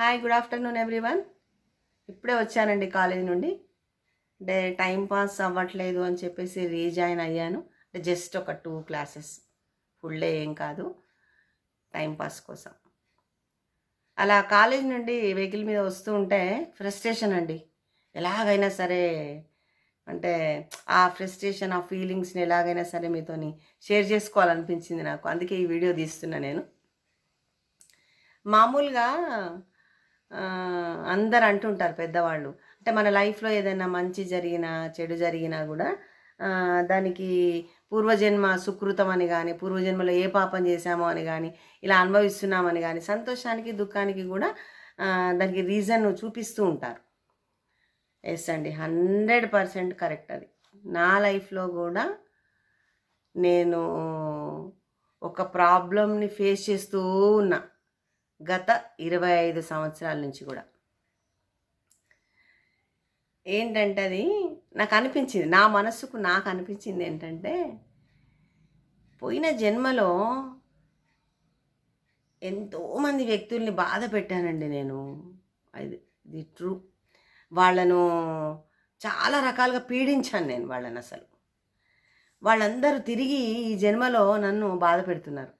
Hi good afternoon everyone ఇప్పుడే వచ్చానండి college నుండి. అంటే టైం పాస్ అవ్వట్లేదు అని చెప్పేసి రీజాయిన్ అయ్యాను. అంటే జస్ట్ ఒక టూ క్లాసెస్. ఫుల్ డే ఏం కాదు. టైం పాస్ కోసం. అలా కాలేజ్ నుండి వెహికల్ మీద వస్తూ ఉంటే ఫ్రస్ట్రేషన్ అండి. ఎలాగైనా సరే అంటే ఆ ఫ్రస్ట్రేషన్ ఆ ఫీలింగ్స్ని ఎలాగైనా సరే మీతోని షేర్ చేసుకోవాలనిపించింది నాకు. అందుకే ఈ వీడియో తీస్తున్నా నేను. మామూలుగా అందరు అంటుంటారు పెద్దవాళ్ళు. అంటే మన లైఫ్లో ఏదైనా మంచి జరిగినా చెడు జరిగినా కూడా దానికి పూర్వజన్మ సుకృతం అని కానీ పూర్వజన్మలో ఏ పాపం చేశామో అని కానీ ఇలా అనుభవిస్తున్నామని కానీ సంతోషానికి దుఃఖానికి కూడా దానికి రీజన్ చూపిస్తూ ఉంటారు. ఎస్ అండి హండ్రెడ్ పర్సెంట్ కరెక్ట్ అది. నా లైఫ్లో కూడా నేను ఒక ప్రాబ్లమ్ని ఫేస్ చేస్తూ ఉన్నా. గత ఇరవై ఐదు సంవత్సరాల నుంచి కూడా. ఏంటంటే అది నాకు అనిపించింది. నా మనసుకు నాకు అనిపించింది ఏంటంటే పోయిన జన్మలో ఎంతోమంది వ్యక్తుల్ని బాధ పెట్టానండి నేను. అది ఇది ట్రూ వాళ్ళను చాలా రకాలుగా పీడించాను నేను వాళ్ళని అసలు. వాళ్ళందరూ తిరిగి ఈ జన్మలో నన్ను బాధ పెడుతున్నారు.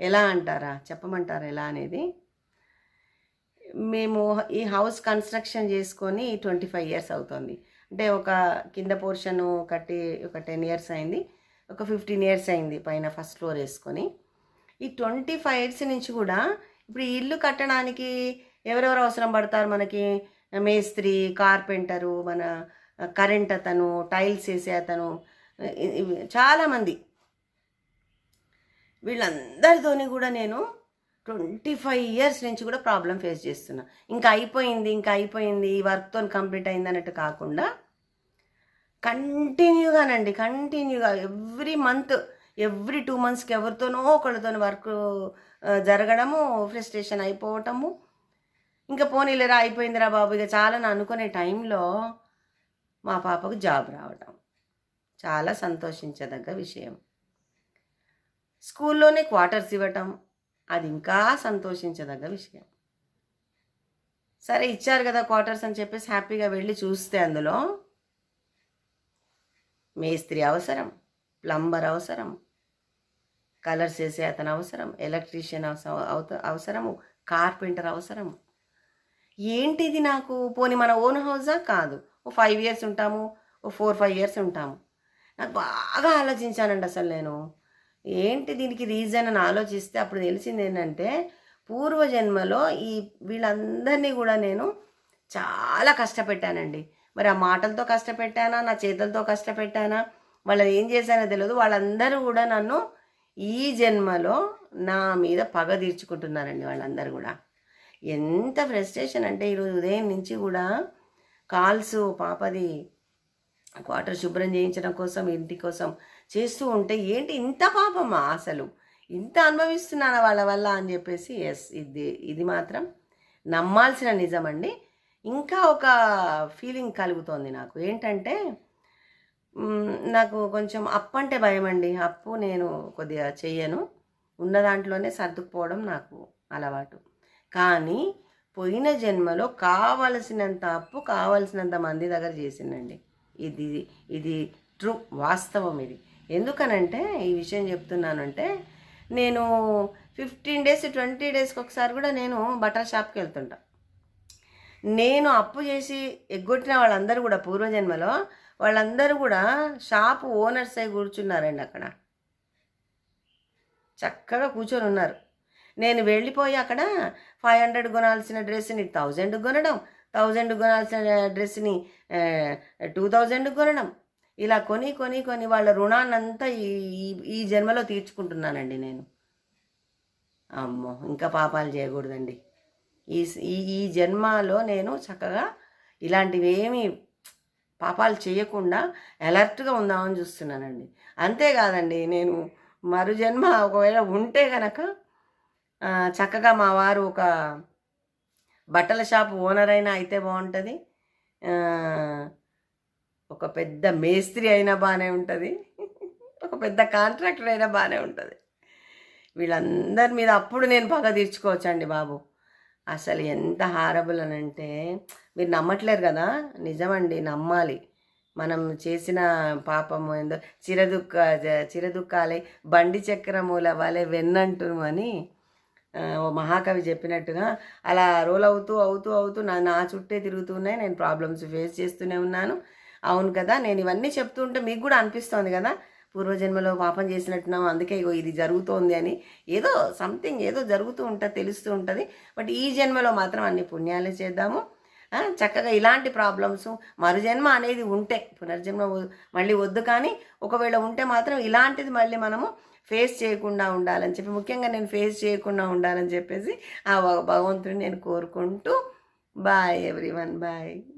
ఎలా అంటారా? చెప్పమంటారా ఎలా అనేది? మేము ఈ హౌస్ కన్స్ట్రక్షన్ చేసుకొని ట్వంటీ ఫైవ్ ఇయర్స్ అవుతుంది. అంటే ఒక కింద పోర్షన్ కట్టి ఒక టెన్ ఇయర్స్ అయింది. ఒక ఫిఫ్టీన్ ఇయర్స్ అయింది పైన ఫస్ట్ ఫ్లోర్ వేసుకొని. ఈ ట్వంటీ ఫైవ్ ఇయర్స్ నుంచి కూడా ఇప్పుడు ఈ ఇల్లు కట్టడానికి ఎవరెవరు అవసరం పడతారు? మనకి మేస్త్రి కార్పెంటరు మన కరెంట్ అతను టైల్స్ వేసే అతను ఇవి చాలామంది. వీళ్ళందరితోని కూడా నేను ట్వంటీ ఫైవ్ ఇయర్స్ నుంచి కూడా ప్రాబ్లం ఫేస్ చేస్తున్నా. ఇంకా అయిపోయింది ఇంకా అయిపోయింది ఈ వర్క్తో కంప్లీట్ అయింది అన్నట్టు కాకుండా కంటిన్యూగానండి కంటిన్యూగా ఎవ్రీ మంత్ ఎవ్రీ టూ మంత్స్కి ఎవరితోనో ఒకళ్ళతో వర్క్ జరగడము ఫ్రస్ట్రేషన్ అయిపోవటము. ఇంకా పోనీలేరా అయిపోయిందిరా బాబు ఇక చాలా అనుకునే టైంలో మా పాపకు జాబ్ రావటం. చాలా సంతోషించదగ్గ విషయం. స్కూల్లోనే క్వార్టర్స్ ఇవ్వటం అది ఇంకా సంతోషించదగ్గ విషయం. సరే ఇచ్చారు కదా క్వార్టర్స్ అని చెప్పేసి హ్యాపీగా వెళ్ళి చూస్తే అందులో మేస్త్రి అవసరం ప్లంబర్ అవసరం కలర్స్ వేసే అతను అవసరం ఎలక్ట్రీషియన్ అవసరం అవసరము కార్పెంటర్ అవసరం ఏంటిది నాకు? పోనీ మన ఓన్ హౌసా కాదు. ఓ ఫైవ్ ఇయర్స్ ఉంటాము ఓ ఫోర్ ఫైవ్ ఇయర్స్ ఉంటాము. నాకు బాగా ఆలోచించానండి అసలు నేను. ఏంటి దీనికి రీజన్ అని ఆలోచిస్తే అప్పుడు తెలిసింది ఏంటంటే పూర్వజన్మలో ఈ వీళ్ళందరినీ కూడా నేను చాలా కష్టపెట్టానండి. మరి ఆ మాటలతో కష్టపెట్టానా? నా చేతులతో కష్టపెట్టానా? వాళ్ళని ఏం చేశానో తెలియదు. వాళ్ళందరూ కూడా నన్ను ఈ జన్మలో నా మీద పగ తీర్చుకుంటున్నారండి వాళ్ళందరూ కూడా. ఎంత ఫ్రస్ట్రేషన్ అంటే ఈరోజు ఉదయం నుంచి కూడా కాల్స్ పాపది క్వార్టర్ శుభ్రం చేయించడం కోసం ఇంటి కోసం చేస్తూ ఉంటే ఏంటి ఇంత పాపమా అసలు? ఇంత అనుభవిస్తున్నాను వాళ్ళ వల్ల అని చెప్పేసి ఎస్ ఇది ఇది మాత్రం నమ్మాల్సిన నిజమండి. ఇంకా ఒక ఫీలింగ్ కలుగుతోంది నాకు. ఏంటంటే నాకు కొంచెం అప్పు అంటే భయం అండి అప్పు నేను కొద్దిగా చెయ్యను. ఉన్న దాంట్లోనే సర్దుకుపోవడం నాకు అలవాటు. కానీ పోయిన జన్మలో కావలసినంత అప్పు కావలసినంత మంది దగ్గర చేసిందండి. ఇది ఇది ట్రూ వాస్తవం ఇది. ఎందుకనంటే ఈ విషయం చెప్తున్నానంటే నేను ఫిఫ్టీన్ డేస్ ట్వంటీ డేస్కి ఒకసారి కూడా నేను బట్టల షాప్కి వెళ్తుంటా. నేను అప్పు చేసి ఎగ్గొట్టిన వాళ్ళందరూ కూడా పూర్వజన్మలో వాళ్ళందరూ కూడా షాపు ఓనర్స్ అయి కూర్చున్నారండి అక్కడ. చక్కగా కూర్చొని ఉన్నారు. నేను వెళ్ళిపోయి అక్కడ ఫైవ్ హండ్రెడ్ కొనాల్సిన డ్రెస్ని థౌజండ్ కొనడం థౌజండ్ కొనాల్సిన డ్రెస్ని టూ థౌజండ్ కొనడం ఇలా కొని కొని కొని వాళ్ళ రుణాన్నంతా ఈ ఈ- ఈ జన్మలో తీర్చుకుంటున్నానండి నేను. అమ్మో ఇంకా పాపాలు చేయకూడదండి. ఈ ఈ ఈ జన్మలో నేను చక్కగా ఇలాంటివేమీ పాపాలు చేయకుండా అలర్ట్గా ఉందామని చూస్తున్నానండి. అంతేకాదండి నేను మరు జన్మ ఒకవేళ ఉంటే గనక చక్కగా మా వారు ఒక బట్టల షాప్ ఓనర్ అయినా అయితే బాగుంటుంది. ఒక పెద్ద మేస్త్రి అయినా బాగానే ఉంటుంది. ఒక పెద్ద కాంట్రాక్టర్ అయినా బాగానే ఉంటుంది. వీళ్ళందరి మీద అప్పుడు నేను పగ తీర్చుకోవచ్చండి బాబు. అసలు ఎంత హారబుల్ అని అంటే మీరు నమ్మట్లేరు కదా? నిజమండి నమ్మాలి. మనం చేసిన పాపము ఏందో చిరదుక్క చిరదుక్కాలే బండి చక్రముల వలె వెన్నంటును అని ఓ మహాకవి చెప్పినట్టుగా అలా రోల్ అవుతూ అవుతూ అవుతూ నా నా చుట్టే తిరుగుతున్నాయి నేను ప్రాబ్లమ్స్ ఫేస్ చేస్తూనే ఉన్నాను. అవును కదా నేను ఇవన్నీ చెప్తూ ఉంటే మీకు కూడా అనిపిస్తోంది కదా. పూర్వజన్మలో పాపం చేసినట్టున్నాం అందుకే ఇగో ఇది జరుగుతోంది అని. ఏదో సంథింగ్ ఏదో జరుగుతూ ఉంటుంది తెలుస్తూ ఉంటుంది. బట్ ఈ జన్మలో మాత్రం అన్ని పుణ్యాలే చేద్దాము. చక్కగా ఇలాంటి ప్రాబ్లమ్స్ మరుజన్మ అనేది ఉంటే పునర్జన్మ మళ్ళీ వద్దు కానీ ఒకవేళ ఉంటే మాత్రం ఇలాంటిది మళ్ళీ మనము ఫేస్ చేయకుండా ఉండాలని చెప్పి ముఖ్యంగా నేను ఫేస్ చేయకుండా ఉండాలని చెప్పేసి ఆ భగవంతుడిని నేను కోరుకుంటూ బాయ్ ఎవ్రీవన్ బాయ్.